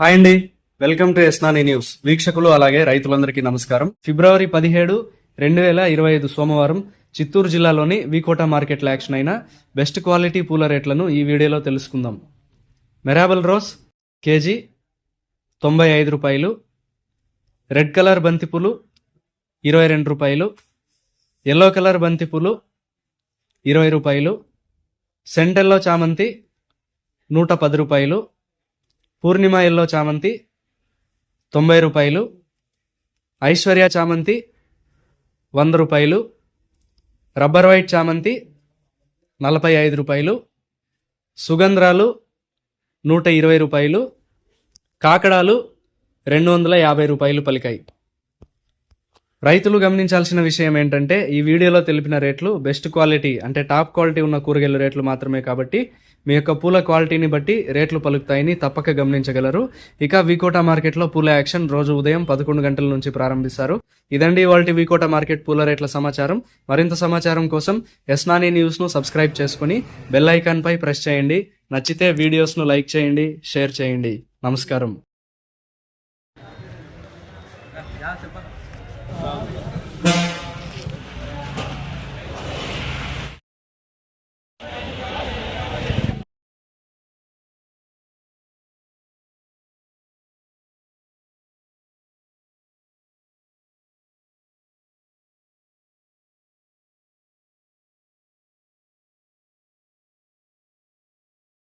Hi అండి. Welcome to ఎస్నాని news. వీక్షకులు అలాగే రైతులందరికీ నమస్కారం. ఫిబ్రవరి పదిహేడు రెండు వేల ఇరవై ఐదు సోమవారం చిత్తూరు జిల్లాలోని వీకోట మార్కెట్లో యాక్షన్ అయిన బెస్ట్ క్వాలిటీ పూల రేట్లను ఈ వీడియోలో తెలుసుకుందాం. మెరాబల్ రోజ్ కేజీ తొంభై ఐదు రూపాయలు రెడ్ కలర్ బంతిపూలు ఇరవై రెండు రూపాయలు ఎల్లో కలర్ బంతిపూలు ఇరవై రూపాయలు సెంటెల్లో చామంతి నూట పది రూపాయలు పూర్ణిమ ఎల్లో చామంతి తొంభై రూపాయలు. ఐశ్వర్య చామంతి వంద రూపాయలు. రబ్బర్ వైట్ చామంతి నలభై ఐదు రూపాయలు. సుగంధ్రాలు నూట ఇరవై రూపాయలు. కాకడాలు రెండు వందల యాభై రూపాయలు పలికాయి. రైతులు గమనించాల్సిన విషయం ఏంటంటే ఈ వీడియోలో తెలిపిన రేట్లు బెస్ట్ క్వాలిటీ అంటే టాప్ క్వాలిటీ ఉన్న కూరగాయల రేట్లు మాత్రమే కాబట్టి మీ యొక్క పూల క్వాలిటీని బట్టి రేట్లు పలుకుతాయని తప్పక గమనించగలరు. ఇక వికోటా మార్కెట్లో పూల యాక్షన్ రోజు ఉదయం పదకొండు గంటల నుంచి ప్రారంభిస్తారు. ఇదండి ఇవాళ వికోటా మార్కెట్ పూల రేట్ల సమాచారం. మరింత సమాచారం కోసం ఎస్నానీ న్యూస్ను సబ్స్క్రైబ్ చేసుకుని బెల్ ఐకాన్పై ప్రెస్ చేయండి. నచ్చితే వీడియోస్ను లైక్ చేయండి షేర్ చేయండి. నమస్కారం. Sağ olun.